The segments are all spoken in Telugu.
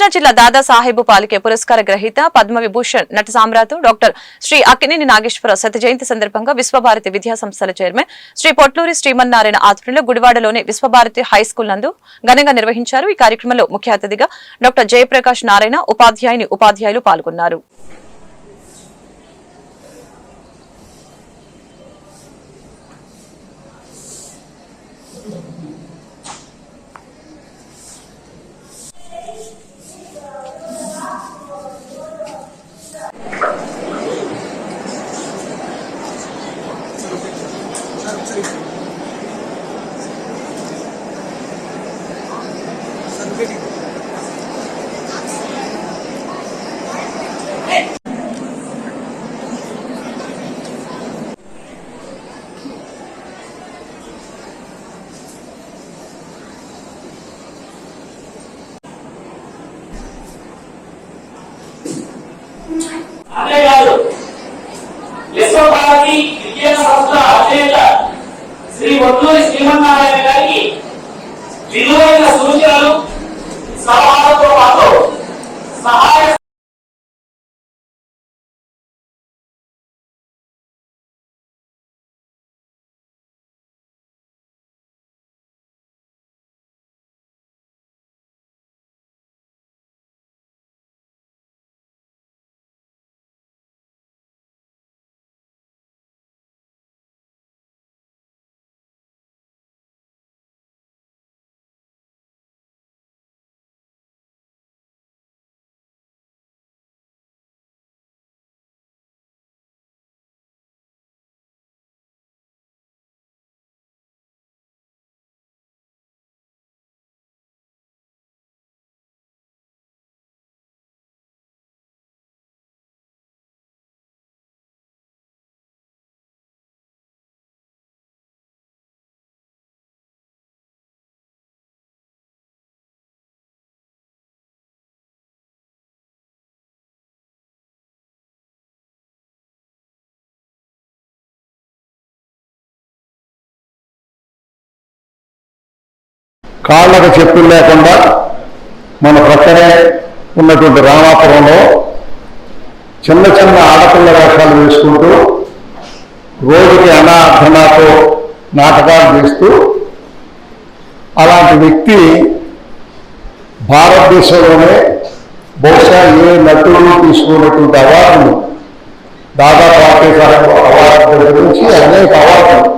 కృష్ణా జిల్లా దాదా సాహెబు పాలికే పురస్కార గ్రహీత పద్మవిభూషణ్ నట సామ్రాట్ డాక్టర్ శ్రీ అక్కినేని నాగేశ్వర శత జయంతి సందర్భంగా విశ్వభారతి విద్యా సంస్థల చైర్మన్ శ్రీ పొట్లూరి శ్రీమన్నారాయణ ఆధ్వర్యంలో గుడివాడలోని విశ్వభారతి హై స్కూల్ నందు ఘనంగా నిర్వహించారు. ఈ కార్యక్రమంలో ముఖ్య అతిథిగా డాక్టర్ జయప్రకాష్ నారాయణ ఉపాధ్యాయుని ఉపాధ్యాయులు పాల్గొన్నారు అంతేకాదు విశ్వభారతి విద్యా సంస్థ అధినేత శ్రీ శ్రీమన్నారాయణ గారికి విలువైన సూచనలు కాళ్ళకు చెప్పులు లేకుండా మన ప్రక్కనే ఉన్నటువంటి రామాపురంలో చిన్న చిన్న ఆడపిల్ల వేషాలు వేసుకుంటూ రోజుకి అనాథనాతో నాటకాలు చేస్తూ అలాంటి వ్యక్తి భారతదేశంలోనే బహుశా ఏ నటుడు తీసుకున్నటువంటి అవార్డులు దాదాపు అవార్డు గురించి అనేక అవార్డులు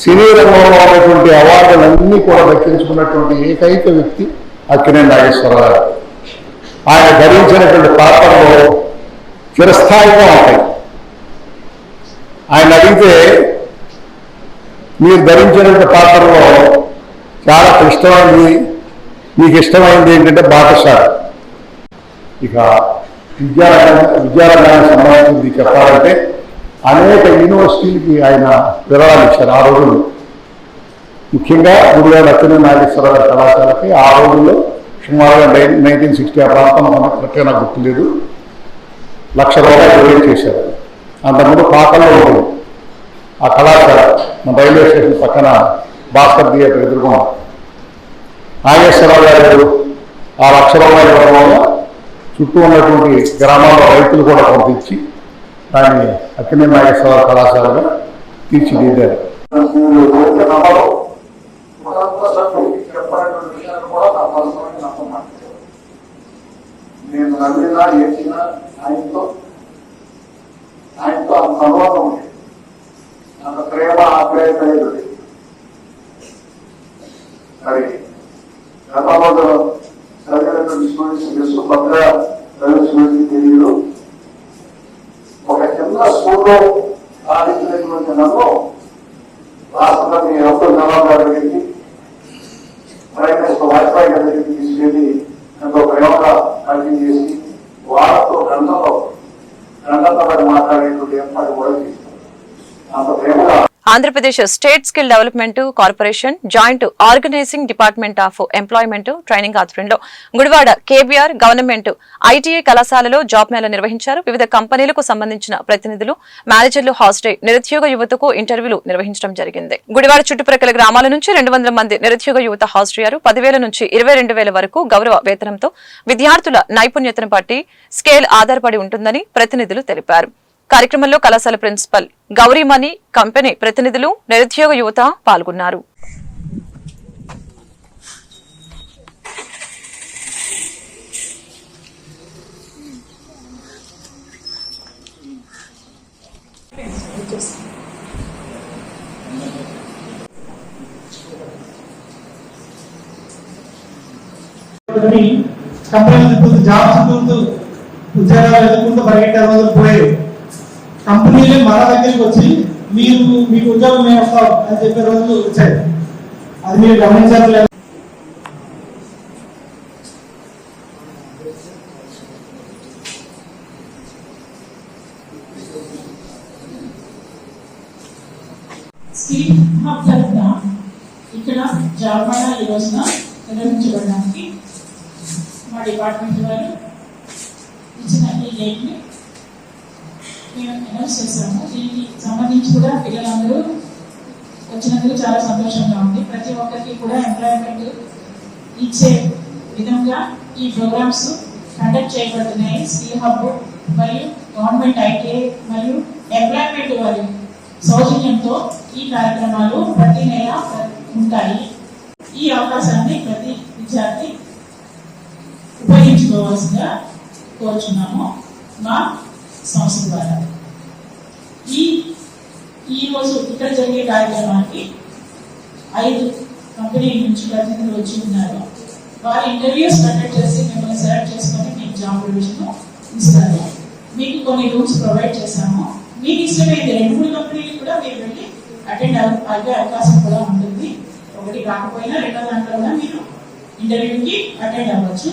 సినీ రంగంలో ఉన్నటువంటి అవార్డులన్నీ కూడా దక్కించుకున్నటువంటి ఏకైక వ్యక్తి అక్కినే నాగేశ్వరరావు ఆయన ధరించినటువంటి పాత్రలో చిరస్థాయిగా ఉంటాయి. ఆయన అడిగితే మీరు ధరించినటువంటి పాత్రలో చాలా క్లిష్టమైంది. మీకు ఇష్టమైంది ఏంటంటే బాటసారి ఇక విద్యారంగ విద్యారంగానికి సంబంధించింది చెప్పాలంటే అనేక యూనివర్సిటీలకి ఆయన విరాళాలు ఇచ్చారు. ఆ రోజుల్లో ముఖ్యంగా గురుగారు అక్కినే నాగేశ్వరరావు కళాశాలకి ఆ రోజుల్లో సుమారుగా నైన్టీన్ సిక్స్టీ ఆ ప్రాంతంలో మనకు కరెక్ట్గా నాకు గుర్తులేదు. లక్ష రూపాయలు డొనేట్ చేశారు. అంతకుముందు పాకల్లో ఉంటుంది ఆ కళాశాల మన రైల్వే స్టేషన్ పక్కన భాస్కర్ థియేటర్ ఎదుర్కొన్న నాగేశ్వరరావు గారు ఆ లక్ష రూపాయలు ఇవ్వడం వల్ల చుట్టూ ఉన్నటువంటి గ్రామాల్లో రైతులు కూడా పంపించి దాన్ని అక్కినే నాగేశ్వరరావు కళాశాలలో తీర్చిదిద్దారు. నేను నవ్వినా ఏడ్చినా ఆయనతో ఆయనతో అంత అనుబంధం ఉంది. అంత ప్రేమ ఆప్యాయత మరి గతంలో చదివినటువంటి స్టూడెంట్స్ తెలుసు భద్ర చదివిన స్టూడెంట్స్ తెలియదు. ఒక చిన్న స్కూల్లో సాధించినటువంటి నన్ను రాష్ట్రపతి అబ్దుల్ కలాం గారి దగ్గరికి ప్రైమ్ మినిస్టర్ వాజ్పేయి గారి దగ్గరికి తీసుకెళ్ళి ఎంతో ప్రేమగా పరిచయం చేసి వాళ్ళతో గంటలో గంటతో మాట్లాడేటువంటి ఏర్పాటు కూడా చేశారు అంత ప్రేమగా Andhra Pradesh state skill development corporation joint organizing department of employment training ఆధ్వర్యంలో గుడివాడ కేబీఆర్ గవర్నమెంట్ ఐటీఐ కళాశాలలో జాబ్ మేళా నిర్వహించారు. వివిధ కంపెనీలకు సంబంధించిన ప్రతినిధులు మేనేజర్లు హాస్టల్ నిరుద్యోగ యువతకు ఇంటర్వ్యూలు నిర్వహించడం జరిగింది. గుడివాడ చుట్టుప్రక్కల గ్రామాల నుంచి రెండు వందల మంది నిరుద్యోగ యువత హాస్టయ్యారు పదివేల నుంచి ఇరవై రెండు వేల వరకు గౌరవ వేతనంతో విద్యార్థుల నైపుణ్యతను బట్టి స్కేల్ ఆధారపడి ఉంటుందని ప్రతినిధులు తెలిపారు. కార్యక్రమంలో కళాశాల ప్రిన్సిపల్ గౌరీమణి కంపెనీ ప్రతినిధులు నిరుద్యోగ యువత పాల్గొన్నారు. కానీ కంపెనీలు జాబ్స్ తిప్పుతూ ఉద్యోగాలు ఎదుర్కొంటూ పరిగెట్టే రోజులు పోయాయి కంపెనీలు మన దగ్గరికి వచ్చి మీరు మీకు ఉద్యోగం మేము వస్తాం అని చెప్పే రోజులు వచ్చాయి. అది మీరు గమనించారు లేదా? స్కిల్ హబ్ తరఫున ఇక్కడ జాబ్ మేళా ఈ రోజున నిర్వహించబడడానికి మా డిపార్ట్మెంట్ వారు ఇచ్చిన ఈ డేట్ని మేము అనౌన్స్ చేశాము దీనికి సంబంధించి కూడా పిల్లలందరూ వచ్చినందుకు చాలా సంతోషంగా ఉంది ప్రతి ఒక్కరికి కూడా ఎంప్లాయ్మెంట్ ఇచ్చే విధంగా ఈ ప్రోగ్రామ్స్ కండక్ట్ చేయబడుతున్నాయి. స్కిల్ హబ్ మరియు గవర్నమెంట్ ఐటీఐ మరియు ఎంప్లాయ్మెంట్ వారి సౌజన్యంతో ఈ కార్యక్రమాలు ప్రతి నెల ఉంటాయి. ఈ అవకాశాన్ని ప్రతి విద్యార్థి ఉపయోగించుకోవాల్సిందిగా కోరుచున్నాము మా సంస్థ ద్వారా. ఈ ఈ రోజు ఇక్కడ జరిగే కార్యక్రమానికి ఐదు కంపెనీ నుంచి ప్రతినిధులు వచ్చి ఉన్నారు. వారి ఇంటర్వ్యూస్ కండక్ట్ చేసి మిమ్మల్ని సెలెక్ట్ చేసుకొని మీకు జాబ్ ప్రొవిజన్ ఇస్తారు. మీకు కొన్ని రూమ్స్ ప్రొవైడ్ చేశాము. మీకు ఇష్టమైంది రెండు మూడు కంపెనీలు కూడా మీరు వెళ్ళి అటెండ్ అయ్యే అవకాశం కూడా ఉంటుంది. ఒకటి కాకపోయినా రెండో దాంట్లో కూడా మీరు ఇంటర్వ్యూకి అటెండ్ అవ్వచ్చు.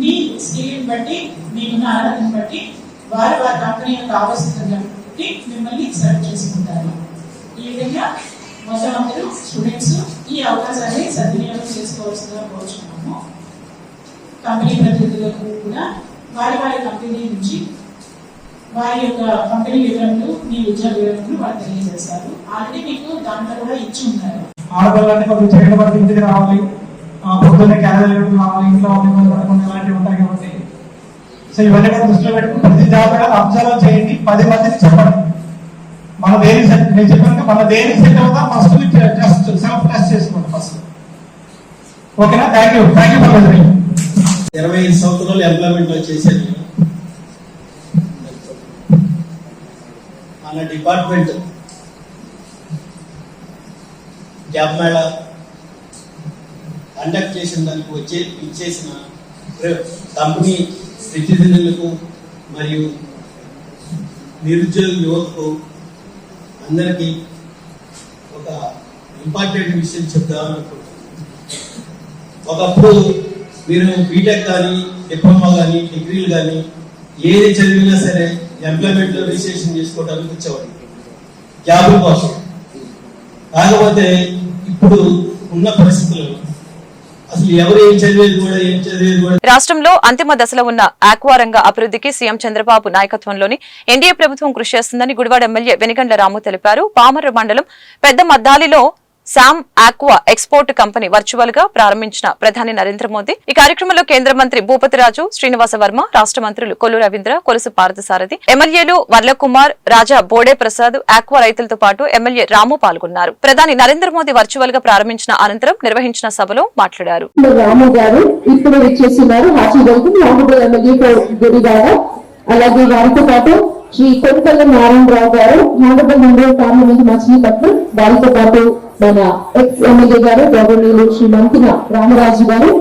మీ స్కిల్ని బట్టి మీకున్న ఆరాధన బట్టి వారు వారి కంపెనీ యొక్క ఆవశ్యకతను బట్టి మిమ్మల్ని సెలెక్ట్ చేసుకుంటారు. ఈ విధంగా మొత్తం అందరూ స్టూడెంట్స్ ఈ అవకాశాన్ని సద్వినియోగం చేసుకోవాల్సిందిగా కోరుచున్నాము కంపెనీ ప్రతినిధులకు కూడా వారి వారి కంపెనీ నుంచి వారి యొక్క కంపెనీ వివరములు మీ ఉద్యోగ వివరములు వారు తెలియజేస్తారు ఆల్రెడీ మీకు దాంట్లో కూడా ఇచ్చి ఉన్నారు ఆడపిల్లలంటే కొంచెం చేయడం వరకు ఇంటికి రావాలి ఆ, పొద్దున్నే రావాలి ఇంట్లో ఇబ్బంది పడకుండా ఇలాంటివి ఉంటాయి కాబట్టి సో ఇవన్నీ కూడా దృష్టిలో పెట్టుకుని ప్రతి జాబ్ అబ్జర్వ్ చేయండి పది మందికి చెప్పండి మన దేని సెట్ నేను చెప్పాను మన దేని సెట్ అవుతా ఫస్ట్ జస్ట్ సెల్ఫ్ టెస్ట్ చేసుకోండి ఫస్ట్ ఓకేనా? Thank you thank you for ఇరవై ఐదు సంవత్సరాలు ఎంప్లాయ్మెంట్లో చేశాను మన డిపార్ట్మెంట్ జాబ్ మేళా కండక్ట్ చేసిన దానికి వచ్చే ఇచ్చేసిన ప్ర- కంపెనీ ప్రతినిధులకు మరియు నిరుద్యోగ యువతకు అందరికీ ఒక ఇంపార్టెంట్ విషయం చెప్దామని అనుకుంటున్నాను. ఒకప్పుడు మీరు బీటెక్ కానీ డిప్లొమా కానీ డిగ్రీలు కానీ ఏది చదివినా సరే ఎంప్లాయ్మెంట్లో రిజిస్ట్రేషన్ చేసుకోవడానికి వచ్చేవాడు జాబుల కోసం. కాకపోతే ఇప్పుడు ఉన్న పరిస్థితుల్లో రాష్ట్రంలో అంతిమ దశలో ఉన్న ఆక్వారంగ అభివృద్ధికి సీఎం చంద్రబాబు నాయకత్వంలోని ఎన్డీఏ ప్రభుత్వం కృషి చేస్తుందని గుడివాడ ఎమ్మెల్యే వెనిగండ్ల రాము తెలిపారు. పామర్రు మండలం పెద్ద మద్దాలిలో శామ్ ఆక్వా ఎక్స్పోర్ట్ కంపెనీ వర్చువల్గా ప్రారంభించిన ప్రధాని నరేంద్ర మోదీ. ఈ కార్యక్రమంలో కేంద్ర మంత్రి భూపతిరాజు శ్రీనివాస వర్మ రాష్ట్ర మంత్రులు కొల్లు రవీంద్ర కొలుసు పార్థసారథి ఎమ్మెల్యేలు వర్లకుమార్ రాజా బోడే ప్రసాద్ ఆక్వా రైతులతో పాటు ఎమ్మెల్యే రాము పాల్గొన్నారు. ప్రధాని నరేంద్ర మోదీ వర్చువల్గా ప్రారంభించిన అనంతరం నిర్వహించిన సభలో మాట్లాడారు. అలాగే వారితో పాటు శ్రీ కొత్తల నారాయణరావు గారు హానరబుల్ మెంబర్ పార్లమెంట్ మచిలీపట్నం వారితో పాటు మన ఎక్స్ ఎమ్మెల్యే గారు గవర్నీయులు శ్రీ మంతిన రామరాజు గారు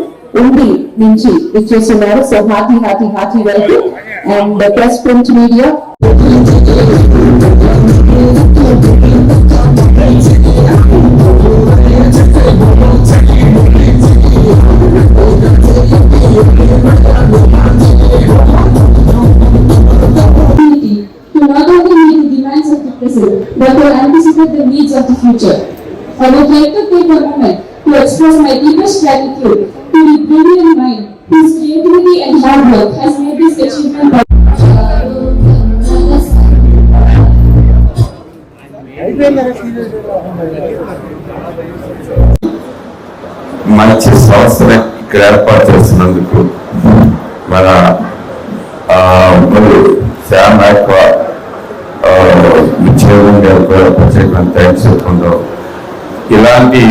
ఉండి నుంచి ఇచ్చేస్తున్నారు so హాతీ హాతీ హాతీ welcome and press print media opportunity to not only meet the demands of the present, but to anticipate anticipate the needs of the future. I would like to take a moment to express my deepest gratitude to the brilliant mind whose creativity and hard work has made this achievement possible. మంచి సంస్థను ఇక్కడ ఏర్పాటు చేసినందుకు మన శ్యామ్ ఆక్వా విజయవాడ గారు కూడా ప్రత్యేకమైన థ్యాంక్స్ చెప్పుకుందాం ఇలాంటి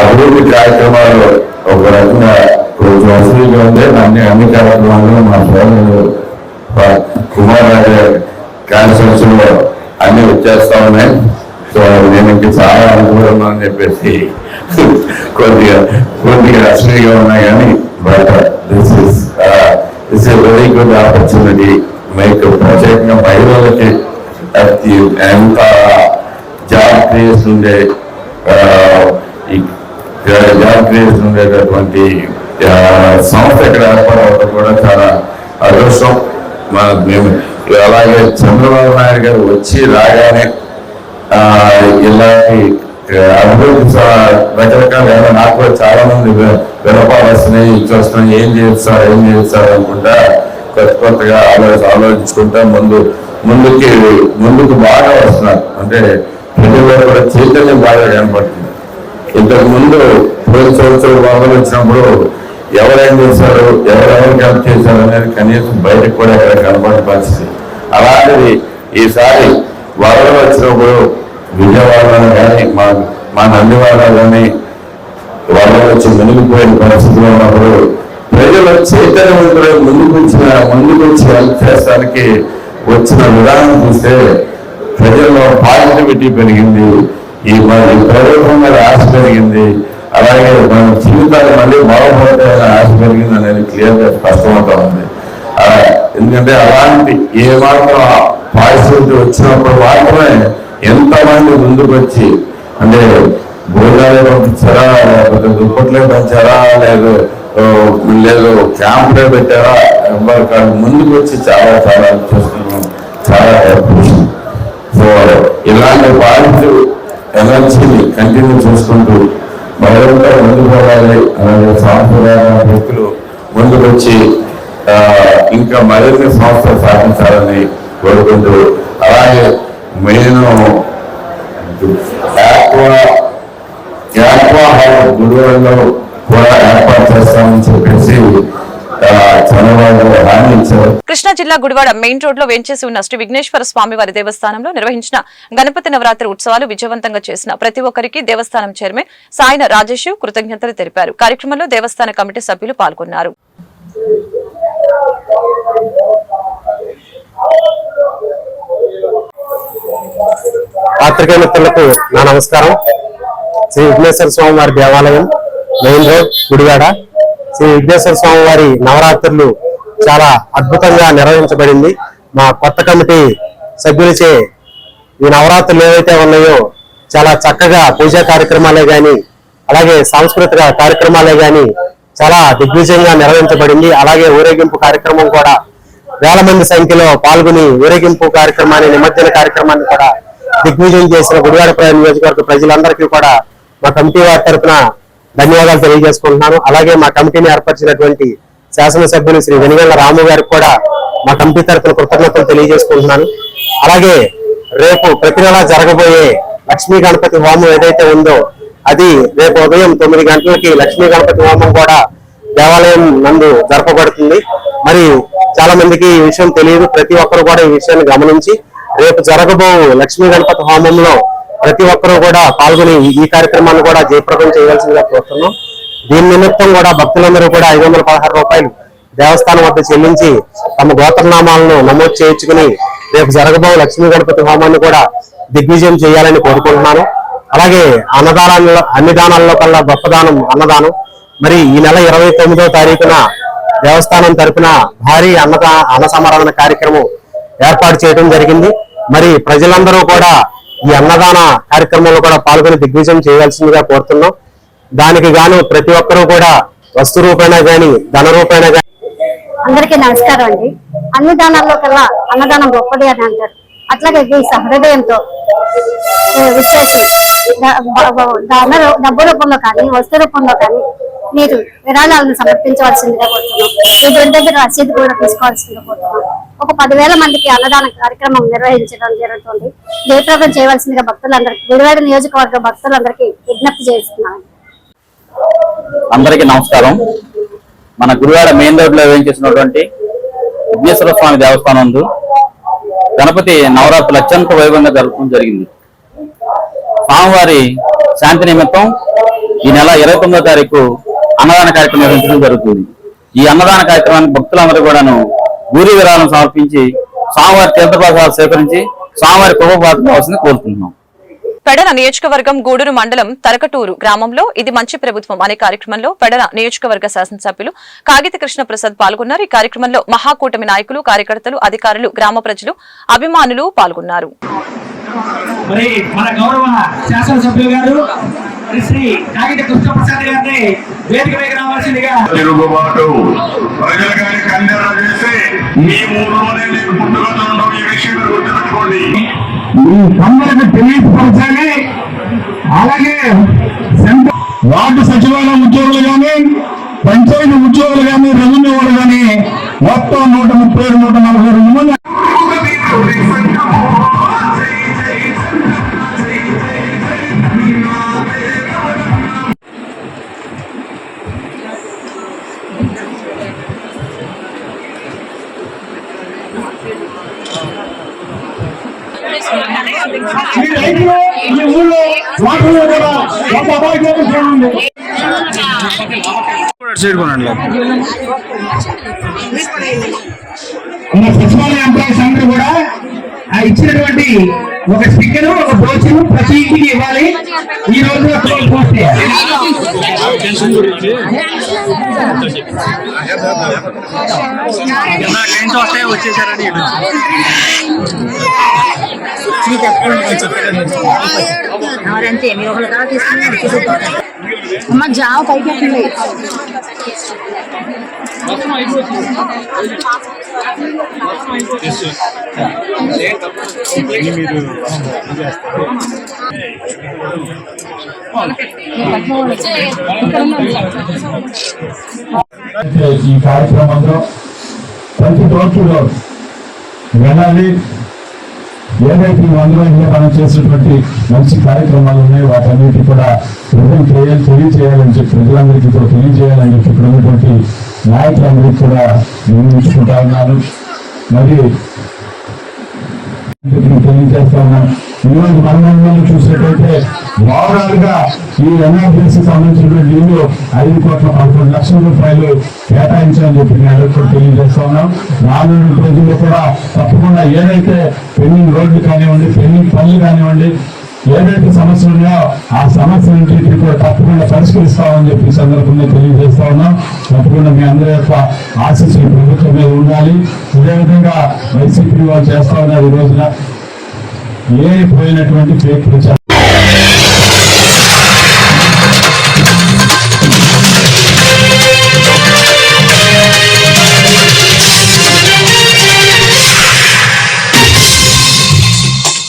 అభివృద్ధి కార్యక్రమాలు ఒక రకంగా రోజు అసలుగా ఉంటే అన్ని అన్ని కార్యక్రమాలు మా సోదరులు కుమార్ రాజు కాన్స్టిట్యూషన్ అన్ని వచ్చేస్తా ఉన్నాయి. సో నేను ఇంక చాలా అనుకూలంగా అని చెప్పేసి కొద్దిగా కొద్దిగా అసలుగా ఉన్నాయి కానీ but this is this is very good opportunity మీకు ప్రత్యేకంగా మహిళలకి ఎంత జాబ్ క్రియేషన్ ఉండే ఆ, ఉండేటటువంటి సంస్థ ఇక్కడ ఏర్పడవడం కూడా చాలా అదృష్టం. మన మేము అలాగే చంద్రబాబు నాయుడు గారు వచ్చి రాగానే ఆ, ఇలాంటి అభివృద్ధి స- రకరకాల నాకు కూడా చాలా మంది వి- వినపాలు వస్తున్నాయి ఇచ్చి వస్తున్నాయి ఏం చేస్తారు ఏం చేస్తారు అనుకుంటా కొత్త కొత్తగా ఆలోచి ఆలోచించుకుంటా ముందు ముందుకి ముందుకు బాగా వస్తున్నారు. అంటే ప్రజల్లో కూడా చైతన్యం బాగా కనపడుతుంది ఇంతకు ముందు పోయిన సంవత్సరం వాహనం వచ్చినప్పుడు ఎవరేం చేశారు ఎవరెవరికి హెల్ప్ చేశారు అనేది కనీసం బయటకు కూడా ఎక్కడ కనపడే పరిస్థితి అలాంటిది ఈసారి వరదలు వచ్చినప్పుడు విజయవాడలో కానీ మా మా నందివాడ కానీ వరదలు వచ్చి మునిగిపోయిన పరిస్థితిలో ఉన్నప్పుడు ప్రజల చైతన్యవంతులు ముందుకు వచ్చిన ముందుకు వచ్చి హెల్ప్ చేస్తానికి వచ్చిన విధానం చూస్తే ప్రజల్లో పాజిటివిటీ పెరిగింది. ఈ మరి ప్రభుత్వం మీద ఆశ పెరిగింది. అలాగే మన జీవితాలు మళ్ళీ బాగుపడతాయని ఆశ పెరిగింది అనేది క్లియర్గా స్పష్టమవుతా ఉంది. ఎందుకంటే అలాంటి ఏ మాత్రం పాజిటివిటీ వచ్చినప్పుడు మాత్రమే ఎంతమంది ముందుకు వచ్చి అంటే భోజనాలే పంపించారా లేకపోతే దుప్పట్లే పంచారా లేదు లేదు క్యాంప్లే పెట్టారా ముందుకు వచ్చి చాలా చాలా చూస్తున్నాం. చాలా దాని పాజిటివ్ ఎనర్జీని కంటిన్యూ చేసుకుంటూ మరింత ముందు పోవాలి. అలాగే సాంప్రదాయ వ్యక్తులు ముందుకు వచ్చి ఇంకా మరిన్ని సంస్థలు సాధించాలని కోరుకుంటూ అలాగే మెయిన్ ఆక్వా గురువులలో కూడా ఏర్పాటు చేస్తామని చెప్పేసి కృష్ణా జిల్లా గుడివాడ మెయిన్ రోడ్లో వేంచేసి ఉన్న శ్రీ విఘ్నేశ్వర స్వామి వారి దేవస్థానంలో నిర్వహించిన గణపతి నవరాత్రి ఉత్సవాలు విజయవంతంగా చేసిన ప్రతి ఒక్కరికి దేవస్థానం చైర్మన్ సాయన రాజేష్ కృతజ్ఞతలు తెలిపారు. కార్యక్రమంలో దేవస్థాన కమిటీ సభ్యులు పాల్గొన్నారు. పాత్రికేయ మిత్రులకు నా నమస్కారం. శ్రీ విఘ్నేశ్వర స్వామి వారి దేవాలయం మెయిన్ రోడ్ గుడివాడ. శ్రీ విఘ్నేశ్వర స్వామి వారి నవరాత్రులు చాలా అద్భుతంగా నిర్వహించబడింది. మా కొత్త కమిటీ సభ్యులచే ఈ నవరాత్రులు ఏవైతే ఉన్నాయో చాలా చక్కగా పూజా కార్యక్రమాలే కానీ అలాగే సాంస్కృతిక కార్యక్రమాలే కానీ చాలా దిగ్విజయంగా నిర్వహించబడింది. అలాగే ఊరేగింపు కార్యక్రమం కూడా వేల మంది సంఖ్యలో పాల్గొని ఊరేగింపు కార్యక్రమాన్ని నిమజ్జన కార్యక్రమాన్ని కూడా దిగ్విజయం చేసిన గుడివాడ నియోజకవర్గ ప్రజలందరికీ కూడా మా కమిటీ వారి తరఫున ధన్యవాదాలు తెలియజేసుకుంటున్నాను. అలాగే మా కమిటీని ఏర్పరిచినటువంటి శాసనసభ్యులు శ్రీ వెనుగండ్ల రాము గారికి కూడా మా కమిటీ తరఫున కృతజ్ఞతలు తెలియజేసుకుంటున్నాను. అలాగే రేపు ప్రతి నెల జరగబోయే లక్ష్మీ గణపతి హోమం ఏదైతే ఉందో అది రేపు ఉదయం తొమ్మిది గంటలకి లక్ష్మీ గణపతి హోమం కూడా దేవాలయం నందు జరపబడుతుంది. మరి చాలా మందికి ఈ విషయం తెలియదు. ప్రతి ఒక్కరు కూడా ఈ విషయాన్ని గమనించి రేపు జరగబో లక్ష్మీ గణపతి హోమంలో ప్రతి ఒక్కరూ కూడా పాల్గొని ఈ- కార్యక్రమాన్ని కూడా జయప్రదం చేయాల్సిందిగా కోరుతున్నాం. దీని నిమిత్తం కూడా భక్తులందరూ కూడా ఐదు వందల పదహారు రూపాయలు దేవస్థానం వద్ద చెల్లించి తమ గోత్రనామాలను నమోదు చేయించుకుని రేపు జరగబో లక్ష్మీ గణపతి హోమాన్ని కూడా దిగ్విజయం చేయాలని కోరుకుంటున్నాను. అలాగే అన్నదానాల్లో అన్నదానాల్లో కల్లా గొప్పదానం అన్నదానం. మరి ఈ నెల ఇరవై తొమ్మిదో తారీఖున దేవస్థానం తరపున భారీ అన్నదా అన్న సమరణ కార్యక్రమం ఏర్పాటు చేయడం జరిగింది. మరి ప్రజలందరూ కూడా ఈ అన్నదాన కార్యక్రమంలో కూడా పాల్గొని దిగ్విజయం చేయవలసిందిగా కోరుతున్నాం. దానికి గాను ప్రతి ఒక్కరూ కూడా వస్తు రూపేణ గాని ధన రూపేణ గాని అందరికీ నమస్కారం అండి. అన్నదానాల్లో కల్లా అన్నదానం గొప్పది అని అంటారు. అట్లాగే ఈ సహృదయంతో విశ్వాసం డబ్బు రూపంలో కానీ వస్తు రూపంలో కానీ మీరు విరాళాలను సమర్పించవలసిందిగా కోరుతున్నాం. మీ ఇంటి దగ్గర రసీదు కూడా తీసుకోవాల్సిందిగా కోరుతున్నాం. ఒక పదివేల మందికి అన్నదాన కార్యక్రమం నిర్వహించడం జరుగుతుంది. జయప్రదం చేయవలసిందిగా భక్తులందరికీ గుడివాడ నియోజకవర్గ భక్తులందరికీ విజ్ఞప్తి చేస్తున్నాను అందరికీ నమస్కారం. మన గురువాడ మెయిన్ రోడ్లో వేయించేసినటువంటి విఘ్నేశ్వర స్వామి దేవస్థానం గణపతి నవరాత్రులు అత్యంత వైభవంగా జరపడం జరిగింది. స్వామివారి శాంతి నిమిత్తం ఈ నెల ఇరవై తొమ్మిదో తారీఖు అన్నదాన కార్యక్రమం నిర్వహించడం జరుగుతుంది. ఈ అన్నదాన కార్యక్రమానికి భక్తులందరూ కూడాను భూరి విరాళం సమర్పించి స్వామివారి తీర్థప్రసాదాలు సేకరించి స్వామివారి కృప కావాల్సింది కోరుకుంటున్నాం. పెడన నియోజకవర్గం గూడూరు మండలం తరకటూరు గ్రామంలో ఇది మంచి ప్రభుత్వం అనే కార్యక్రమంలో పెడన నియోజకవర్గ శాసనసభ్యులు కాగిత కృష్ణ ప్రసాద్ పాల్గొన్నారు. ఈ కార్యక్రమంలో మహాకూటమి నాయకులు కార్యకర్తలు అధికారులు గ్రామ ప్రజలు అభిమానులు పాల్గొన్నారు. మరి మన గౌరవ శాసనసభ్యులు గారు మరి శ్రీ కాగిత కృష్ణప్రసాద్ గారిని వేదిక మీద రావాల్సిందిగా తిరుగుబాటు ప్రజలకానికి అందేలా చేసి మీ ఊర్లోనే నీకు పుట్టుకొచ్చుండవు ఈ విషయం మీరు గుర్తుపెట్టుకోండి. మీ అందరికి తెలియపరచాలి. అలాగే వార్డు సచివాలయం ఉద్యోగులు కానీ పంచాయతీ ఉద్యోగులు కానీ రెవెన్యూ వాళ్ళు కానీ మొత్తం నూట ముప్పై ఏడు నూట నలభై అపాయింట్మెంట్ చూడండి మన సచివాలయ ఎంప్లాయీస్ అందరూ కూడా ఆ ఇచ్చినటువంటి ఒక స్టిక్కర్ ఒక బ్రోచర్ ప్రతి ఇంటికి ఇవ్వాలి ఈ రోజు పోస్ట్ చేయాలి అమ్మ జావ పైకి ఈ కార్యక్రమంలో ప్రతి రోజులో వెళ్ళాలి. ఏదైతే ఈ వందలో రోజుల్లో మనం చేసినటువంటి మంచి కార్యక్రమాలు ఉన్నాయో వాటన్నిటి కూడా ప్రజలు తెలియాలి తెలియజేయాలని చెప్పి ప్రజలందరికీ కూడా తెలియజేయాలని చెప్పి ఇక్కడ ఉన్నటువంటి నాయకులందరికీ కూడా నిర్ణయించుకుంటా ఉన్నాను. మరి తెలియజేస్తా ఉన్నాను ఈరోజు మన చూసినట్టయితే ఓవరాల్గా ఈ ఎన్ఆర్జీసీ సంబంధించినటువంటి నిధులు ఐదు కోట్ల పదకొండు లక్షల రూపాయలు కేటాయించాలని చెప్పి నేను కూడా తెలియజేస్తా ఉన్నాం. రానున్న రోజుల్లో కూడా తప్పకుండా ఏదైతే పెండింగ్ రోడ్లు కానివ్వండి పెండింగ్ పనులు కానివ్వండి ఏదైతే సమస్యలు ఉన్నాయో ఆ సమస్యలన్నింటినీ కూడా తప్పకుండా పరిష్కరిస్తామని చెప్పి ఈ సందర్భంగా తెలియజేస్తా ఉన్నాం. తప్పకుండా మీ అందరి యొక్క ఆశీస్సులు ప్రభుత్వం మీద ఉండాలి. అదేవిధంగా వైసీపీ వాళ్ళు చేస్తా ఉన్నారు ఈ రోజున. ఏ పోయినటువంటి ఫేక్ ప్రచారం